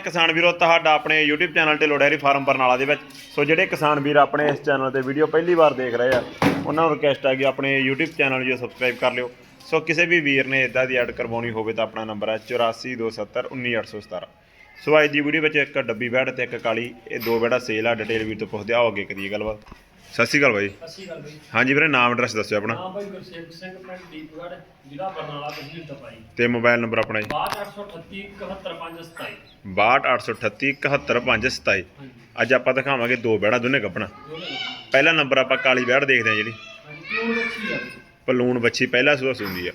ਕਿਸਾਨ ਵੀਰੋ ਤੁਹਾਡਾ ਆਪਣੇ YouTube ਚੈਨਲ ਤੇ ਡੈਰੀ ਫਾਰਮ ਬਰਨਾਲਾ ਦੇ ਵਿੱਚ। ਸੋ ਜਿਹੜੇ ਕਿਸਾਨ ਵੀਰ ਆਪਣੇ ਇਸ ਚੈਨਲ ਤੇ ਵੀਡੀਓ ਪਹਿਲੀ ਵਾਰ ਦੇਖ ਰਹੇ ਆ ਉਹਨਾਂ ਨੂੰ ਰਿਕਵੈਸਟ ਹੈ ਕਿ ਆਪਣੇ YouTube ਚੈਨਲ ਨੂੰ ਸਬਸਕ੍ਰਾਈਬ ਕਰ ਲਿਓ। ਸੋ ਕਿਸੇ ਵੀ ਵੀਰ ਨੇ ਇਦਾਂ ਦੀ ਐਡ ਕਰਵਾਉਣੀ ਹੋਵੇ ਤਾਂ ਆਪਣਾ ਨੰਬਰ ਹੈ 8427191817 ਸੋ ਅੱਜ ਦੀ ਵੀਡੀਓ ਵਿੱਚ ਇੱਕ ਡੱਬੀ ਬੈਡ ਤੇ ਇੱਕ ਕਾਲੀ ਇਹ ਦੋ ਬੈੜਾ ਸੇਲ ਆ ਡਿਟੇਲ ਵੀਰ ਤੋਂ ਪੁੱਛਦੇ ਆਓ ਅੱਗੇ ਕਰੀਏ ਗੱਲਬਾਤ। ਸਤਿ ਸ਼੍ਰੀ ਅਕਾਲ ਬਾਈ। ਅਸੀਂ ਗੱਲ ਬਈ। ਹਾਂਜੀ ਵੀਰੇ ਨਾਮ ਐਡਰੈਸ ਦੱਸਿਓ ਆਪਣਾ। ਨਾਮ ਬਾਈ ਗੁਰਸੇਵਕ ਸਿੰਘ ਪਿੰਡ ਦੀਪਗੜ੍ਹ ਜ਼ਿਲ੍ਹਾ ਬਰਨਾਲਾ ਤਹਿਸੀਲ ਤਪਾਈ ਤੇ ਮੋਬਾਈਲ ਨੰਬਰ ਆਪਣਾ ਜੀ। 62838 71527 6283871527 ਹਾਂਜੀ। ਅੱਜ ਆਪਾਂ ਦਿਖਾਵਾਂਗੇ ਦੋ ਬੈੜਾ ਦੋਨੇ ਦੋਨੇ ਨੇ। ਪਹਿਲਾ ਨੰਬਰ ਆਪਾਂ ਕਾਲੀ ਬੈੜ ਦੇਖਦੇ ਹਾਂ ਜਿਹੜੀ। ਆ। ਪਲੂਣ ਬੱਚੀ ਪਹਿਲਾ ਸੂਆ ਸੁੰਦੀ ਆ।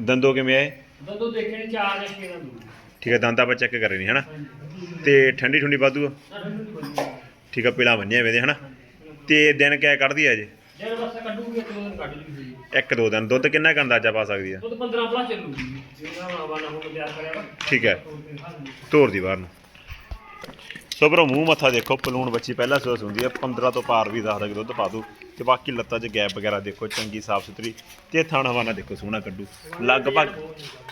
ਦੰਦੋ ਕਿਵੇਂ ਆਏ? ਦੰਦੋਂ ਦੇਖੇ ਨੇ ਚਾਰ ਨੇ ਕਿਹਨਾਂ ਦੂਰ ਠੀਕ ਹੈ ਦੰਦ ਆਪਾਂ ਚੈੱਕ ਕਰੇ ਨਹੀਂ ਹਨਾ? ਹਾਂਜੀ ਤੇ ਠੰਡੀ ਠੁੰਡੀ ਵਾਧੂ ਆ? ਠੀਕ ਆ ਪੀਲਾ ਬੰਨਿਆ ਵੇਦੇ ਹਨਾ? ਤੇ ਦਿਨ ਕਿਆ ਕੱਢਦੀ ਆ ਜੇ ਜੇ ਬਸ ਕੱਢੂਗੀ ਇੱਕ ਦੋ ਦਿਨ ਕੱਢ ਹੋਈ ਇੱਕ ਦੋ ਦਿਨ ਦੁੱਧ ਕਿੰਨਾ ਕੁ ਅੰਦਾਜ਼ਾ ਪਾ ਸਕਦੀ ਆ? ਦੁੱਧ 15 ਪਲਾ ਚੱਲੂਗੀ ਜਿਹੜਾ ਆਵਾ ਨਾ ਹੋ ਤਿਆਰ ਕਰਿਆ ਵਾ। ਠੀਕ ਹੈ। ਧੋਰ ਦੀ ਬਾਹਰ ਨੂੰ। ਸੋ ਬਰੋ ਮੂੰਹ ਮੱਥਾ ਦੇਖੋ ਪਲੂਣ ਬੱਚੀ ਪਹਿਲਾ ਸੂਆ ਸੁੰਦੀ ਆ 15 ਤੋਂ ਪਾਰ ਵੀ ਦੱਸਦਾ ਕਿ ਦੁੱਧ ਪਾ ਦੂ। ਤੇ ਬਾਕੀ ਲੱਤਾਂ 'ਚ ਗੈਪ ਵਗੈਰਾ ਦੇਖੋ ਚੰਗੀ ਸਾਫ਼ ਸੁਥਰੀ। ਤੇ ਥਣ ਹਵਾਨਾ ਦੇਖੋ ਸੋਹਣਾ ਕੱਢੂ। ਲਗਭਗ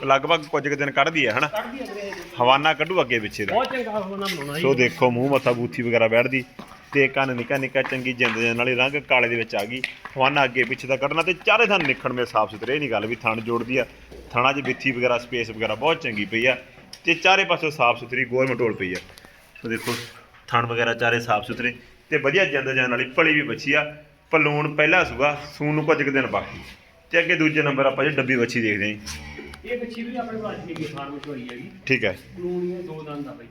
ਲਗਭਗ ਕੁਝ ਕੁ ਦਿਨ ਕੱਢਦੀ ਆ ਹਨਾ? ਕੱਢਦੀ ਹਵਾਨਾ ਕੱਢੂ ਅੱਗੇ ਪਿੱਛੇ ਦਾ। ਬਹੁਤ ਚੰਗਾ ਹੋਣਾ ਬਣਾਉਣਾ ਸੋ ਦੇਖੋ ਮੂੰਹ ਮੱਥਾ ਬੂਥੀ ਵਗੈਰਾ ਬੈਠਦੀ। ਤੇ ਕੰਨ ਨਿੱਕਾ ਨਿੱਕਾ ਚੰਗੀ ਜਿੰਦ ਦੇ ਨਾਲ ਹੀ ਰੰਗ ਕਾਲੇ ਦੇ ਵਿੱਚ ਆ ਗਈ। ਹਵਾਨਾ ਅੱਗੇ ਪਿੱਛੇ ਦਾ ਕੱਢਣਾ ਤੇ ਚਾਰੇ ਥਣ ਨਿਖਣ ਮੇ ਸਾਫ਼ ਸੁਥਰੇ ਇਹ ਨਹੀਂ ਗੱਲ ਵੀ ਥਣ ਜੋੜਦੀ ਆ। ਥਣਾ 'ਚ ਬਿੱਥੀ ਵਗੈਰਾ ਸਪੇਸ ਵਗੈਰਾ ਬਹੁਤ ਚੰਗੀ ਪਈ ਆ ਤੇ ਚਾਰੇ ਪਾਸੋਂ ਸਾਫ਼ ਸੁਥਰੀ ਗੋਲ ਮਟੋਲ ਪਈ ਆ। ਸੋ ਦੇਖੋ ਥਣ ਵਗੈਰਾ ਚਾਰੇ ਸਾਫ਼ ਸੁਥਰੇ ਤੇ ਵਧੀਆ ਜਿੰਦ ਜਾਨ ਵਾਲੀ ਭਲੀ ਵੀ ਬੱਚੀ ਆ। ਪਲੂਣ ਪਹਿਲਾ ਸੂਗਾ ਸੂਣ ਨੂੰ ਕੁਝ ਕੁ ਦਿਨ ਬਾਕੀ। ਤੇ ਅੱਗੇ ਦੂਜੇ ਨੰਬਰ ਆਪਾਂ ਜੇ ਡੱਬੀ ਬੱਚੀ ਦੇਖਦੇ ਜੀ। ਇਹ ਬੱਚੀ ਵੀ ਆਪਣੇ ਨਹੀਂ ਗਈ ਫਾਰਮ ਚੋਰੀ ਹੈਗੀ ਠੀਕ ਹੈ। ਕਲੋਨੀਆਂ ਦੋ ਦੰਦ ਆ ਬਈ।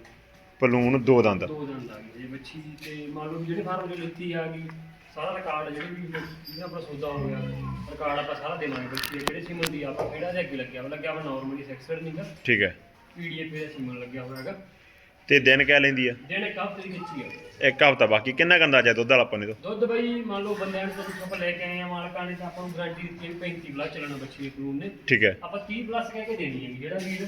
ਪਲੂਣ ਦੋ ਦੰਦ। ਦੋ ਦੰਦ ਆ ਗਏ ਜੇ ਬੱਚੀ ਤੇ ਮੰਨ ਲਓ ਵੀ ਜਿਹੜੇ ਫਾਰਮ ਦੇ ਲਿੱਤੀ ਆ ਗਈ ਸਾਰਾ ਰਿਕਾਰਡ ਜਿਹੜੇ ਵੀ ਜਿਹਨਾਂ ਆਪਣਾ ਸੌਦਾ ਹੋ ਗਿਆ ਰਿਕਾਰਡ ਆਪਾਂ ਸਾਰਾ ਦੇਵਾਂਗੇ ਬੱਚੀ ਦੇ ਜਿਹੜੇ ਸਿਮਨ ਦੀ ਆਪਾਂ ਕਿਹੜਾ ਦੇ ਅੱਗੇ ਲੱਗਿਆ ਵਾ ਲੱਗਿਆ ਵਾ ਨਾਰਮਲੀ ਸੈਕਸਡ ਨਹੀਂਗਾ ਠੀਕ ਹੈ। ਪੀਡੀਐਫ ਦੇ ਸਿਮਨ ਲੱਗਿਆ ਹੋਇਆ ਹੈਗਾ। ਤੇ ਦਿਨ ਕਹਿ ਲੈਂਦੀ ਆ? ਦਿਨ ਇੱਕ ਹਫ਼ਤੇ ਦੀ ਬੱਚੀ ਆ। ਇੱਕ ਹਫ਼ਤਾ ਬਾਕੀ ਕਿੰਨਾ ਕੁ ਅੰਦਾਜ਼ਾ ਦੁੱਧ ਵਾਲਾ ਆਪਾਂ ਨੇ ਤੋਂ ਦੁੱਧ ਬਈ ਮੰਨ ਲਓ ਬੰਦਿਆਂ ਨੂੰ ਤਾਂ ਆਪਾਂ ਲੈ ਕੇ ਆਏ ਆ ਮਾਲਕਾਂ ਨੇ ਤਾਂ ਆਪਾਂ ਨੂੰ ਗਾਰੰਟੀ ਦਿੱਤੀ ਵੀ 35 ਪਲੱਸ ਚੱਲਣਾ ਬੱਚੀ ਦੇ ਕਾਨੂੰਨ ਨੇ। ਠੀਕ ਹੈ। ਆਪਾਂ 30 ਪਲੱਸ ਕਹਿ ਕੇ ਦੇਣੀ ਹੈ ਵੀ ਜਿਹੜਾ ਵੀਰ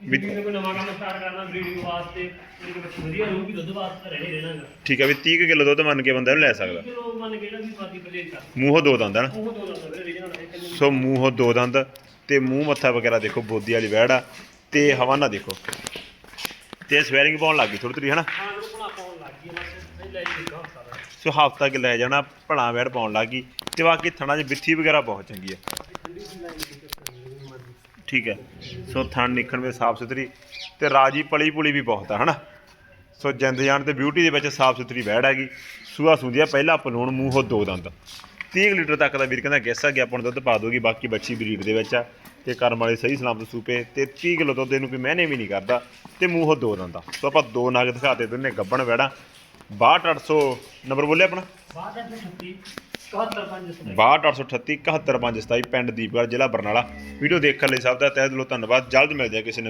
ਵੀ- ਕਿਸੇ ਵੀਰ ਨੇ ਕੋਈ ਨਵਾਂ ਕੰਮ ਸਟਾਰਟ ਕਰਨਾ ਬਰੀਡਿੰਗ ਵਾਸਤੇ ਜਿਹੜੀ ਬੱਚੀ ਵਧੀਆ ਰਹੂਗੀ ਦੁੱਧ ਵਾਸਤੇ ਰਹਿਣੇ ਰਹਿਣਾਗਾ। ਠੀਕ ਹੈ ਵੀ 30 ਕਿਲੋ ਦੁੱਧ ਮੰਨ ਕੇ ਬੰਦਾ ਲੈ ਸਕਦਾ। ਕਿਲੋ ਮੰਨ ਕੇ ਜਿਹੜਾ ਵੀ ਪਾਦੀ ਪਲੇਟ ਕਰ। ਮੂੰਹੋਂ ਦੋ ਦੰਦ ਹਨ ਉਹ ਦੋ ਦੰਦ ਰੀਜਨਲ ਸੋ ਮੂੰਹੋਂ ਦੋ ਦੰਦ ਤੇ ਮੂੰਹ ਮੱਥਾ ਵਗੈਰਾ ਦੇਖੋ ਬੋਦੀ ਵਾਲੀ ਵੈੜ ਆ ਤੇ ਹਵਾਨਾ ਦੇਖੋ। ਤੇ ਸਵੈਰਿੰਗ ਪਾਉਣ ਲੱਗ ਗਈ ਥੋੜੀ ਥੋੜੀ ਹਨਾ? ਹਾਂ ਪਾਉਣ ਲੱਗ ਗਈ ਬਸ ਇਹ ਲੈ ਜੀ ਸਾਰਾ। ਸੋ ਹਫ਼ਤਾ ਕਿ ਲੈ ਜਾਣਾ ਭਲਾ ਵੈੜ ਪਾਉਣ ਲੱਗ ਗਈ ਤੇ ਬਾਕੀ ਥਣਾ 'ਚ ਬਿੱਥੀ ਵਗੈਰਾ ਬਹੁਤ ਚੰਗੀ ਹੈ ਠੰਡੀ ਦੀ ਲਾਈਨ ਦੀ ਚੱਕਰ ਮਰਜ਼ੀ ਠੀਕ ਹੈ। ਸੋ ਥਣ ਨਿਕਣ ਵਿੱਚ ਸਾਫ਼ ਸੁਥਰੀ ਤੇ ਰਾਜੀ ਪਲੀ ਪੁਲੀ ਵੀ ਬਹੁਤ ਆ, ਹਨਾ? ਸੋ ਜਿੰਦ ਜਾਣ ਤੇ ਬਿਊਟੀ ਦੇ ਵਿੱਚ ਸਾਫ਼ ਸੁਥਰੀ ਵੈੜ ਹੈਗੀ। ਸੂਆ ਸੁੰਦੀ ਆ ਪਹਿਲਾ ਪਲੂਣ ਮੂੰਹੋਂ ਦੋ ਦੰਦ। 30 ਕੁ ਲੀਟਰ ਤੱਕ ਦਾ ਵੀਰ ਕਹਿੰਦਾ ਗੈਸ ਆ ਗਿਆ ਆਪਾਂ ਨੂੰ ਦੁੱਧ ਪਾ ਦੋਗੀ, ਬਾਕੀ ਬੱਚੀ ਬਰੀਡ ਦੇ ਵਿੱਚ ਆ ਤੇ ਕਰਮ ਵਾਲੇ ਸਹੀ ਸਲਾਮਤ ਸੂਪੇ। ਤੇ 30 ਕਿਲੋ ਦੁੱਧ ਇਹਨੂੰ ਕੋਈ ਮਹਿਨੇ ਵੀ ਨਹੀਂ ਕਰਦਾ ਤੇ ਮੂੰਹੋਂ ਦੋ ਦੰਦਾ। ਸੋ ਆਪਾਂ ਦੋ ਨਗ ਦਿਖਾਤੇ ਦੋਨੇ ਗੱਬਣ ਵੈੜਾਂ। 62800 ਨੰਬਰ ਬੋਲੇ ਆਪਣਾ? 6238 715 62838 71527 ਪਿੰਡ ਦੀਪਗੜ੍ਹ, ਜ਼ਿਲ੍ਹਾ ਬਰਨਾਲਾ। ਵੀਡੀਓ ਦੇਖਣ ਲਈ ਸਭ ਦਾ ਤਹਿ ਦਿਲੋਂ ਧੰਨਵਾਦ। ਜਲਦ ਮਿਲਦੇ ਆ ਕਿਸੇ